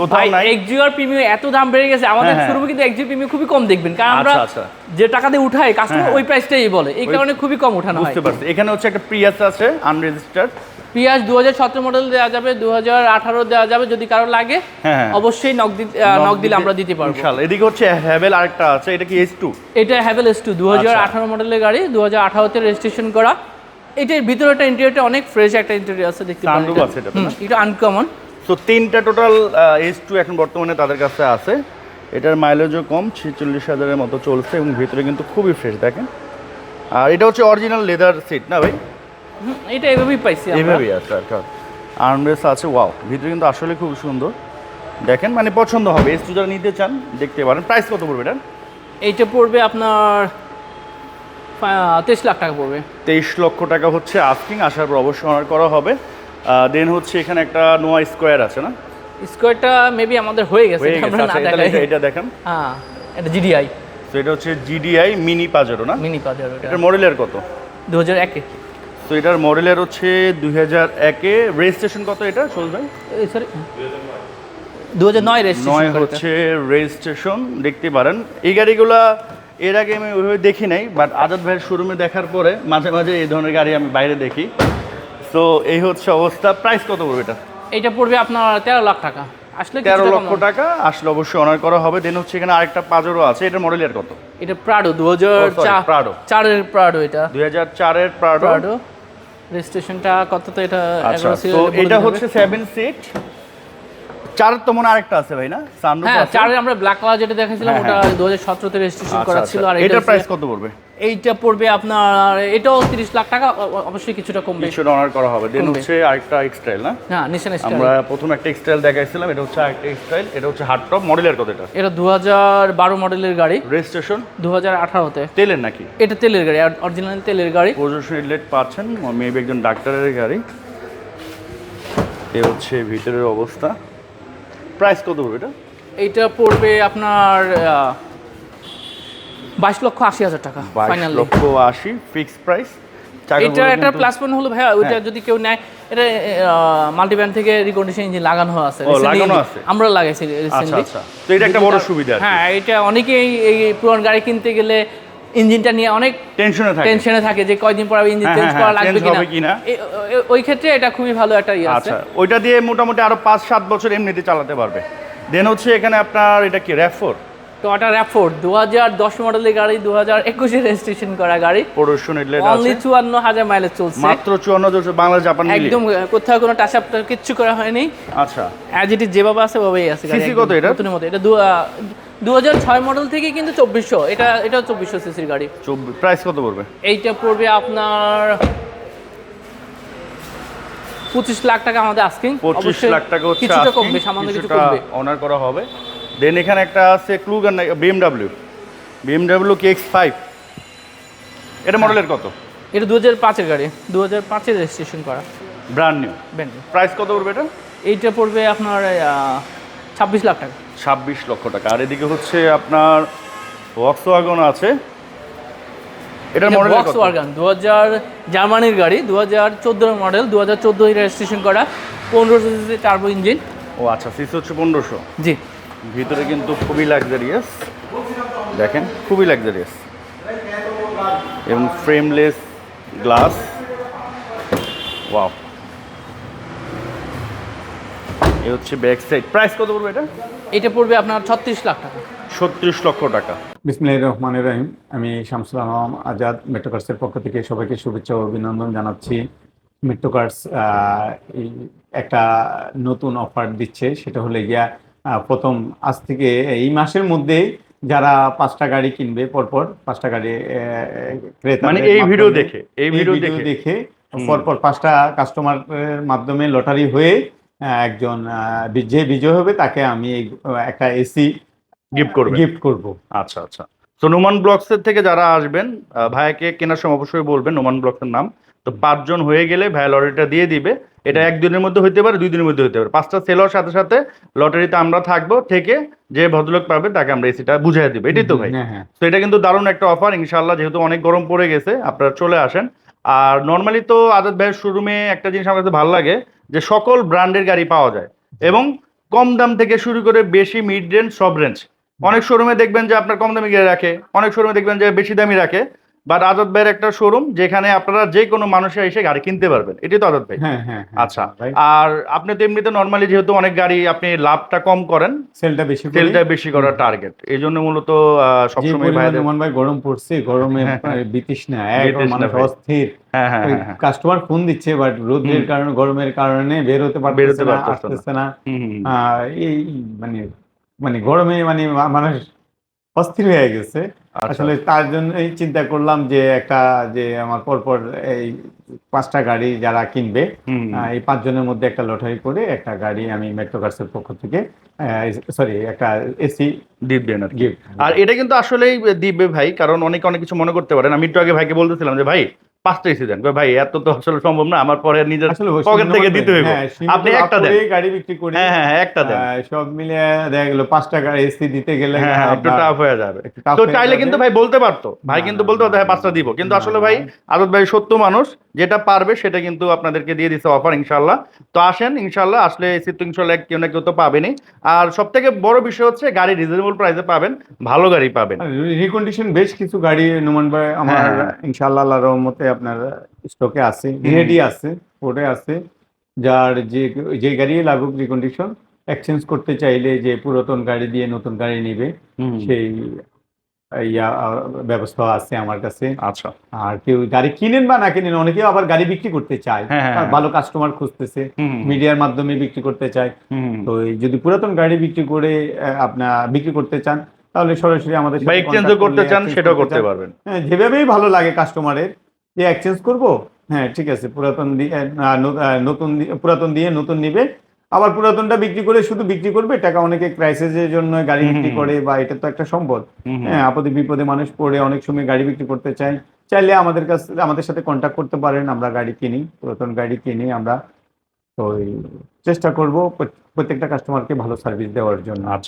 কোথাও নাই।
এক্সিওর প্রিমিয়াম এত দাম বেড়ে গেছে আমাদের
হ্যাঁ, হ্যাঁ।
কিন্তু এক্সিও প্রিমিয়াম খুবই কম দেখবেন। কারণ আমরা
আচ্ছা, আচ্ছা।
যে টাকা দিয়ে উঠাই কাস্টমার
হ্যাঁ,
ওই প্রাইসটাই বলে। এই কারণে খুবই কম উঠানো হয়।
বুঝতে পারছি। এখানে হচ্ছে একটা প্রিয়াস আছে আনরেজিস্টার্ড
পিয়াজ দু হাজার সতেরো মডেল দেওয়া যাবে দু হাজার আঠারো দেওয়া যাবে যদি কারও লাগে
হ্যাঁ।
অবশ্যই নক নক দিলে আমরা দিতে পারব।
এদিকে হচ্ছে হ্যাভেল আরেকটা আছে এটা কি এইচ টু
এটা হ্যাভেল এস টু দু হাজার
আচ্ছা।
আঠারো মডেলের গাড়ি দু হাজার আঠারোতে রেজিস্ট্রেশন করা। এটার ভিতরেটা ইন্টেরিয়রটা অনেক ফ্রেশ একটা ইন্টেরিয়র আছে দেখতে
না?
এটা আনকমন
তো তিনটা টোটাল এইচ টু এখন বর্তমানে তাদের কাছে আছে। এটার মাইলেজও কম ছেচল্লিশ হাজারের মতো চলছে এবং ভিতরে কিন্তু খুবই ফ্রেশ দেখেন। আর এটা হচ্ছে অরিজিনাল লেদার সিট না ভাই?
এটা এভাবেই পাইছি
এভাবেই আছে আর আর্মরেস আছে ওয়াও ভিতরে কিন্তু আসলে খুব সুন্দর। দেখেন মানে পছন্দ হবে। এস টু যারা নিতে চান দেখতে পারেন। প্রাইস কত পড়বে এটা?
এইটা পড়বে আপনার তেইশ লাখ টাকা পড়বে।
তেইশ লক্ষ টাকা হচ্ছে আস্কিং আসার পর অবশ্যই অনার করা হবে। দেন হচ্ছে এখানে একটা নোয়া স্কোয়ার আছে না?
স্কোয়ারটা মেবি আমাদের হয়ে গেছে এটা
আচ্ছা
না দেখাই।
এটা দেখেন।
হ্যাঁ এটা জিডিআই
তো এটা হচ্ছে জিডিআই মিনি পাজেরো না?
মিনি পাজার এটা।
এটার মডেলের কত?
দু হাজার একে।
তো এটার মডেলের হচ্ছে দুই হাজার একে। রেজিস্ট্রেশন কত এটা সোল ভাই?
সরি দু হাজার নয়
নয়
রেজিস্ট্রেশন
হচ্ছে রেজিস্ট্রেশন দেখতে পারেন। এই গাড়িগুলা এর আগে আমি ওইভাবে দেখি নাই বাট আজাদ ভাইয়ের শোরুমে দেখার পরে মাঝে মাঝে এই ধরনের গাড়ি আমি বাইরে দেখি। তো এই হচ্ছে অবস্থা। প্রাইস কত পড়বে এটা?
এটা পড়বে আপনার তেরো লাখ টাকা। আসলে
তেরো লক্ষ টাকা আসলে অবশ্যই অনার করা হবে। দেন হচ্ছে এখানে আরেকটা পাজরও আছে এটার মডেলের কত?
এটা প্রাডো দু হাজার
প্রাডো
চারের প্রাডো এটা।
দুই হাজার চারের প্রাডো
প্রাডো রেজিস্ট্রেশনটা কত তো এটা
আচ্ছা তো এটা হচ্ছে সেভেন সিট চার তো মনে আরেকটা আছে ভাই না? সানরুফ
হ্যাঁ চারের আমরা ব্ল্যাক কালার যেটা দেখেছিলাম
হ্যাঁ,
ওটা
হ্যাঁ।
দু হাজার সতেরোতে রেজিস্ট্রেশন করা
আচ্ছা।
ছিল আর এটা
প্রাইস কত পড়বে?
এইটা পড়বে আপনার এটাও তিরিশ লাখ টাকা অবশ্যই কিছুটা কমবে।
কিছুটা অনার করা হবে। দেন হচ্ছে আরেকটা এক্সটাইল না?
হ্যাঁ নিশান
আমরা প্রথম একটা এক্সটাইল দেখাইছিলাম এটা হচ্ছে আরেকটা এক্সটাইল এটা হচ্ছে হার্ড টপ মডেলের কত এটা?
এটা দু হাজার বারো মডেলের গাড়ি।
রেজিস্ট্রেশন
দু হাজার আঠারোতে।
তেলের নাকি?
এটা তেলের গাড়ি অরিজিনাল তেলের গাড়ি।
প্রদর্শন ইলেট পাচ্ছেন মেবি একজন ডাক্তারের গাড়ি। এ হচ্ছে ভিতরের অবস্থা। প্রাইস কত পড়বে এটা?
এইটা পড়বে আপনার বাইশ লক্ষ আশি হাজার টাকা ফাইনালি
লক্ষ আশি ফিক্সড প্রাইস
এটার একটা প্লাস পয়েন্ট হলো ভাইয়া ওইটা যদি কেউ নেয় এটা মাল্টিব্যান্ড থেকে রিকন্ডিশন ইঞ্জিন লাগানো আছে
লাগানো আছে?
আমরা লাগাইছি
আচ্ছা
রিসেন্টলি
আচ্ছা। তো এটা একটা বড় সুবিধা
হ্যাঁ এটা অনেকেই এই পুরান গাড়ি কিনতে গেলে ইঞ্জিনটা নিয়ে অনেক
টেনশনে থাকে।
টেনশনে থাকে যে কয়দিন পর ইঞ্জিন
হ্যাঁ,
চেঞ্জ
হ্যাঁ,
করা
হ্যাঁ,
লাগবে কিনা। এ- এ- ওই ক্ষেত্রে এটা খুবই ভালো একটা ইয়ে আছে।
আচ্ছা ওইটা দিয়ে মোটামুটি আরও পাঁচ সাত বছর এমনিতে চালাতে পারবে। দেন হচ্ছে এখানে আপনার এটা কি র্যাফোর
টয়োটা র্যাফোর্ড দু হাজার দশ মডেলের গাড়ি দু হাজার একুশে রেজিস্ট্রেশন করা গাড়ি।
প্রোডাকশন
অনলি
আছে।
চুয়ান্ন হাজার মাইলেজ চলছে।
মাত্র চুয়ান্ন দুশো বাংলা জাপান মিলিয়ে।
একদম কোথাও কোনো টাচ আপ কিচ্ছু করা হয়নি।
আচ্ছা।
অ্যাজ ইট ইজ যেভাবে আছে ওভাবেই আছে গাড়ি
কত এটা?
নতুনের মতো। এটা দু হাজার ছয় মডেল থেকে কিন্তু চব্বিশশো। এটা এটাও চব্বিশশো সিসির গাড়ি।
প্রাইস কত পড়বে?
এইটা পড়বে আপনার পঁচিশ লাখ টাকা আমাদের আস্কিং
পঁচিশ লাখ টাকা হচ্ছে
কিছুটা কমবে সামান্য কিছু কমবে।
অনার করা হবে। দেন এখানে একটা আছে Kluger BMW BMW K X five এটা মডেলের কত?
এটা দু হাজার পাঁচের গাড়ি। দু হাজার পাঁচের রেজিস্ট্রেশন করা।
ব্র্যান্ড নিউ
ব্যান্ড
প্রাইস কত পড়বে এটা?
এইটা পড়বে আপনার ছাব্বিশ লাখ টাকা।
ছাব্বিশ লক্ষ টাকা। আর এদিকে হচ্ছে আপনার ওয়াক্স ওয়াগন আছে। এটার মডেল
বক্স ওয়ার্গান দু হাজার জার্মানির গাড়ি দু হাজার চোদ্দোর মডেল দু হাজার চোদ্দোই রেজিস্ট্রেশন করা পনেরোশো সিসি টার্বো ইঞ্জিন
ও আচ্ছা সিসি হচ্ছে পনেরোশো।
জি।
ভিতরে কিন্তু খুবই লাক্সারিয়াস দেখেন খুবই লাক্সারিয়াস এবং ফ্রেমলেস গ্লাস ওয়াও এ হচ্ছে ব্যাক সাইড প্রাইস কত পড়বে এটা?
এটা পড়বে আপনার ছত্রিশ লাখ টাকা।
ছত্রিশ লক্ষ টাকা।
বিসমিল্লাহির রহমানির রহিম। আমি শামসুল আলম আজাদ মেট্রোকার্সের পক্ষ থেকে সবাইকে শুভেচ্ছা ও অভিনন্দন জানাচ্ছি। মেট্রোকার্স আহ, একটা নতুন অফার দিচ্ছে সেটা হলে গিয়া আহ, প্রথম আজ থেকে এই মাসের মধ্যে যারা পাঁচটা গাড়ি কিনবে পরপর পাঁচটা গাড়ি আহ, ক্রেতা
মানে এই ভিডিও দেখে এই ভিডিও দেখে।
পরপর পাঁচটা কাস্টমারের মাধ্যমে লটারি হয়ে একজন যে বিজয় হবে তাকে আমি একটা এসি
গিফট করবে
গিফট করব।
আচ্ছা আচ্ছা। তো নোমান ব্লগসের থেকে যারা আসবেন আহ, ভাইয়াকে কেনার সময় অবশ্যই বলবেন নোমান ব্লগসের নাম। তো পাঁচজন হয়ে গেলে ভাইয়া লটারিটা দিয়ে দিবে। এটা একদিনের মধ্যে হতে পারে দুই দিনের মধ্যে হতে পারে। পাঁচটা সেল হওয়ার সাথে সাথে লটারিতে আমরা থাকব থেকে যে ভদ্রলোক পাবে তাকে আমরা এসিটা বুঝিয়ে দিবে। এটাই তো ভাই।
হ্যাঁ হ্যাঁ।
তো এটা কিন্তু দারুণ একটা অফার ইনশাল্লাহ যেহেতু অনেক গরম পড়ে গেছে আপনারা চলে আসেন। আর নর্মালি তো আজাদ ভাইয়ের শোরুমে একটা জিনিস আমার কাছে ভালো লাগে, যে সকল ব্র্যান্ডের গাড়ি পাওয়া যায় এবং কম দাম থেকে শুরু করে বেশি মিড রেঞ্জ সব রেঞ্জ অনেক শোরুমে দেখবেন যে আপনার কম দামি গাড়ি রাখে, অনেক শোরুমে দেখবেন যে বেশি দামি রাখে। বাট আজাদ ভাইয়ের একটা শোরুম যেখানে আপনারা যে কোনো মানুষে এসে গাড়ি কিনতে পারবেন। এটাই তো আজাদ ভাই?
হ্যাঁ হ্যাঁ হ্যাঁ,
আচ্ছা আর আপনি তো এমনিতে নর্মালি যেহেতু অনেক গাড়ি আপনি লাভটা কম করেন
সেলটা বেশি
তেলটা বেশি করার টার্গেট এই জন্য মূলত সবসময়
ভাই গরম পড়ছে গরমে। বিতৃষ্ণা এক মানুষ অস্থির। কাস্টমার ফোন দিচ্ছে বাট রোদের কারণে গরমের কারণে বের হতে পারতেছে না। আসতেছে এই মানে মানে গরমে মানে মানুষ অস্থির হয়ে গেছে।
আচ্ছা।
আসলে তার জন্যই চিন্তা করলাম যে একটা যে আমার পরপর এই পাঁচটা গাড়ি যারা কিনবে এই পাঁচজনের মধ্যে একটা লটারি করে একটা গাড়ি আমি মেট্রো কার্সের পক্ষ থেকে সরি একটা এসি গিফট
আর এটা কিন্তু আসলেই দিবে ভাই কারণ অনেক অনেক কিছু মনে করতে পারেন আমি একটু আগে ভাইকে বলতেছিলাম যে ভাই পাঁচটা এসি দেন ভাই এত তো আসলে সম্ভব না আমার পরে নিজের পকেট থেকে দিতে হইব।
হ্যাঁ,
আপনি একটা দেন।
গাড়ি বিক্রি করি।
হ্যাঁ হ্যাঁ হ্যাঁ, একটা দেন।
সব মিলে দেখা গেল পাঁচটা গাড়ি এসি দিতে গেলে
হ্যাঁ হ্যাঁ, একটু টাফ হয়ে যাবে। তো চাইলে কিন্তু ভাই বলতে পারতো। ভাই কিন্তু বলতে পারতো হ্যাঁ পাঁচটা দিব। কিন্তু আসলে ভাই আদত ভাই সত্য মানুষ যেটা পারবে সেটা কিন্তু আপনাদেরকে দিয়ে দিচ্ছে অফার ইনশাল্লাহ তো আসেন ইনশাল্লাহ আসলে এসি তো ইনশাল্লাহ কেউ না কেউ তো পাবেনি আর সব থেকে বড় বিষয় হচ্ছে গাড়ি রিজনেবল প্রাইসে পাবেন ভালো গাড়ি পাবেন।
রিকন্ডিশন বেশ কিছু গাড়ি নুমান ভাই আমার
হ্যাঁ, হ্যাঁ।
আল্লাহর রহমতে আপনার স্টকে আছে রেডি আছে পড়ে আছে যার যে যে গাড়ি লাগুক রিকন্ডিশন এক্সচেঞ্জ করতে চাইলে যে পুরাতন গাড়ি দিয়ে নতুন গাড়ি নিবে সেই ইয়া ব্যবস্থা আছে আমার কাছে।
আচ্ছা।
আর কেউ গাড়ি কিনেন বা না কিনেন অনেকেও আবার গাড়ি বিক্রি করতে চায়।
হ্যাঁ, হ্যাঁ, হ্যাঁ।
ভালো কাস্টমার খুঁজতেছে মিডিয়ার মাধ্যমে বিক্রি করতে চায়। তো যদি পুরাতন গাড়ি বিক্রি করে আপনার বিক্রি করতে চান তাহলে সরাসরি আমাদের
করতে চান সেটাও করতে পারবেন।
হ্যাঁ যেভাবেই ভালো লাগে কাস্টমারের এক্সচেঞ্জ করব? হ্যাঁ ঠিক আছে পুরাতন দিয়ে নতুন পুরাতন দিয়ে নতুন নিবে। আবার পুরাতনটা বিক্রি করে শুধু বিক্রি করবে? টাকা অনেকে ক্রাইসিসের জন্য গাড়ি বিক্রি করে বা এটা তো একটা সম্পদ। হ্যাঁ আপদে বিপদে মানুষ পড়ে অনেক সময় গাড়ি বিক্রি করতে চায়। চাইলে আমাদের কাছে আমাদের সাথে কন্ট্যাক্ট করতে পারেন আমরা গাড়ি কিনি পুরাতন গাড়ি কিনি আমরা। তো চেষ্টা করব প্রত্যেকটা কাস্টমারকে ভালো সার্ভিস দেওয়ার জন্য।
আচ্ছা।